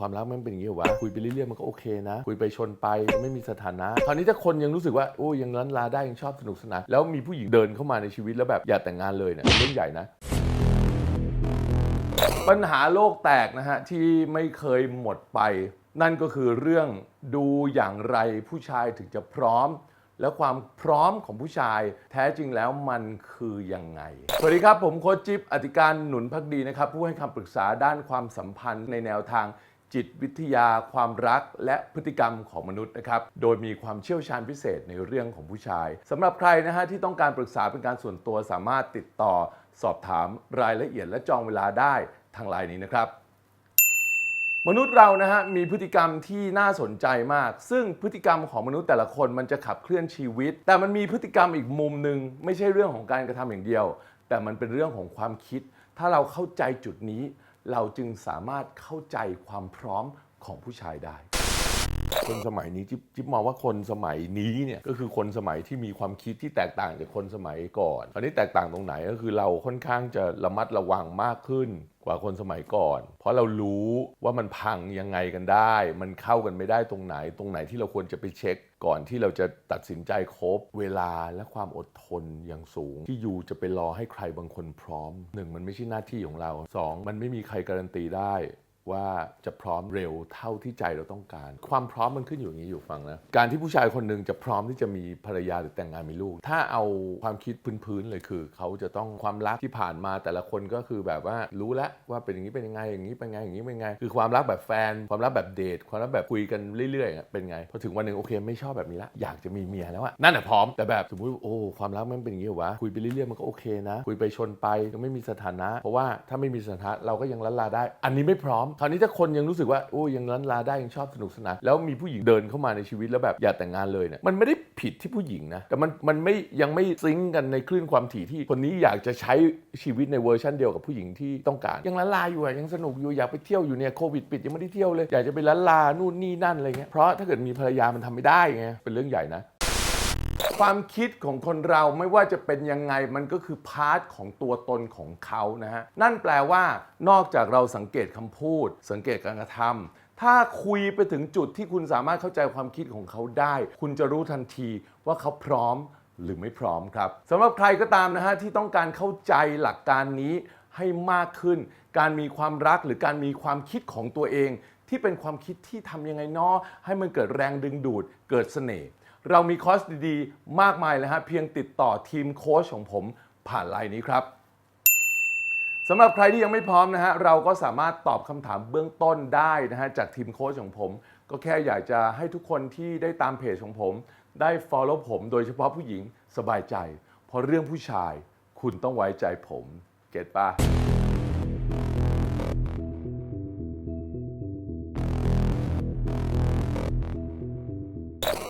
ความรักมันเป็นอย่างนี้เหรอวะคุยไปเรื่อยๆมันก็โอเคนะ คุยไปชนไปไม่มีสถานะคราวนี้ถ้าคนยังรู้สึกว่าโอ้ยังลันลาได้ยังชอบสนุกสนานแล้วมีผู้หญิงเดินเข้ามาในชีวิตแล้วแบบอยากแต่งงานเลยเนี่ยเป็นเรื่องใหญ่นะ ปัญหาโลกแตกนะฮะที่ไม่เคยหมดไป นั่นก็คือเรื่องดูอย่างไรผู้ชายถึงจะพร้อมและความพร้อมของผู้ชายแท้จริงแล้วมันคือยังไง สวัสดีครับผมโค้ชจิ๊บอธิการหนุนพักดีนะครับ ผู้ให้คำปรึกษาด้านความสัมพันธ์ในแนวทาง จิตวิทยาความรักและพฤติกรรมของมนุษย์นะครับ โดยมีความเชี่ยวชาญพิเศษในเรื่องของผู้ชายสำหรับใครนะฮะที่ต้องการปรึกษาเป็นการส่วนตัวสามารถติดต่อ สอบถามรายละเอียดและจองเวลาได้ทางไลน์นี้นะครับ มนุษย์เรานะฮะมีพฤติกรรมที่น่าสนใจมาก ซึ่งพฤติกรรมของมนุษย์แต่ละคนมันจะขับเคลื่อนชีวิต แต่มันมีพฤติกรรมอีกมุมหนึ่งไม่ใช่เรื่องของการกระทำอย่างเดียว แต่มันเป็นเรื่องของความคิด ถ้าเราเข้าใจจุดนี้ เราจึงสามารถเข้าใจความพร้อมของผู้ชายได้ คนสมัยนี้จิ๊บจิ๊บมองว่าคนสมัยนี้เนี่ยก็คือคนสมัยที่มีความคิดที่แตกต่างจากคนสมัยก่อนอันนี้แตกต่างตรงไหนก็คือเราค่อนข้างจะระมัดระวังมากขึ้นกว่าคนสมัยก่อน เพราะเรารู้ว่ามันพังยังไงกันได้ มันเข้ากันไม่ได้ตรงไหน ตรงไหนที่เราควรจะไปเช็ค ก่อนที่เราจะตัดสินใจครบ เวลาและความอดทนอย่างสูง ที่ยูจะไปรอให้ใครบางคนพร้อมหนึ่งมันไม่ใช่หน้าที่ของเราสองมันไม่มีใครการันตีได้ ว่าจะพร้อมเร็วเท่าที่ใจเราต้องการ ความพร้อมมันขึ้นอยู่อย่างนี้อยู่ฟังนะ การที่ผู้ชายคนหนึ่งจะพร้อมที่จะมีภรรยาหรือแต่งงานมีลูก ถ้าเอาความคิดพื้นๆเลยคือ เขาจะต้องความรักที่ผ่านมาแต่ละคนก็คือแบบว่ารู้แล้วว่าเป็นอย่างนี้เป็นยังไงอย่างนี้เป็นไงอย่างนี้เป็นไง คือความรักแบบแฟน ความรักแบบเดท ความรักแบบคุยกันเรื่อยๆเป็นไงพอถึงวันหนึ่งโอเคไม่ชอบแบบนี้ละอยากจะมีเมียแล้วอะนั่นแหะพร้อมแต่แบบสมมติโอ้ความรักมันเป็นอย่างนี้วะคุยไปเรื่อยๆมันก็โอเคนะ คุยไปชนไปยังไม่มีสถานะ เพราะว่าถ้าไม่มีสถานะเราก็ยังลันลาได้ อันนี้ไม่พร้อมคราวนี้ถ้าคนยังรู้สึกว่าโอ้ยังลันลาได้ยังชอบสนุกสนานแล้วมีผู้หญิงเดินเข้ามาในชีวิตแล้วแบบอยากแต่งงานเลยเนี่ยมันไม่ได้ผิดที่ผู้หญิงนะแต่มันมันไม่ยังไม่ซิงกันในคลื่นความถี่ที่คนนี้อยากจะใช้ชีวิตในเวอร์ชันเดียวกับผู้หญิงที่ต้องการ ยังลันลาอยู่อะยังสนุกอยู่อยากไปเที่ยวอยู่เนี่ยโควิดปิดยังไม่ได้เที่ยวเลยอยากจะไปลันลานู่นนี่นั่นอะไรเงี้ยเพราะถ้าเกิดมีภรรยามันทำไม่ได้ไงเป็นเรื่องใหญ่นะ ความคิดของคนเราไม่ว่าจะเป็นยังไงมันก็คือพาร์ทของตัวตนของเขานะฮะนั่นแปลว่านอกจากเราสังเกตคำพูด สังเกตการกระทำถ้าคุยไปถึงจุดที่คุณสามารถเข้าใจความคิดของเขาได้ คุณจะรู้ทันทีว่าเขาพร้อมหรือไม่พร้อมครับสำหรับใครก็ตามนะฮะที่ต้องการเข้าใจหลักการนี้ให้มากขึ้น การมีความรักหรือการมีความคิดของตัวเอง ที่เป็นความคิดที่ทำยังไงนาะให้มันเกิดแรงดึงดูด เกิดเสน่ห์ เรามีคอร์สดีๆ มากมายเลยฮะเพียงติดต่อทีมโค้ชของผมผ่านไลน์นี้ครับสำหรับใครที่ยังไม่พร้อมนะฮะเราก็สามารถตอบคำถามเบื้องต้นได้นะฮะจากทีมโค้ชของผม ก็แค่อยากจะให้ทุกคนที่ได้ตามเพจของผม ได้ follow ผมโดยเฉพาะผู้หญิงสบายใจ เพราะเรื่องผู้ชายคุณต้องไว้ใจผม เก็ตปะ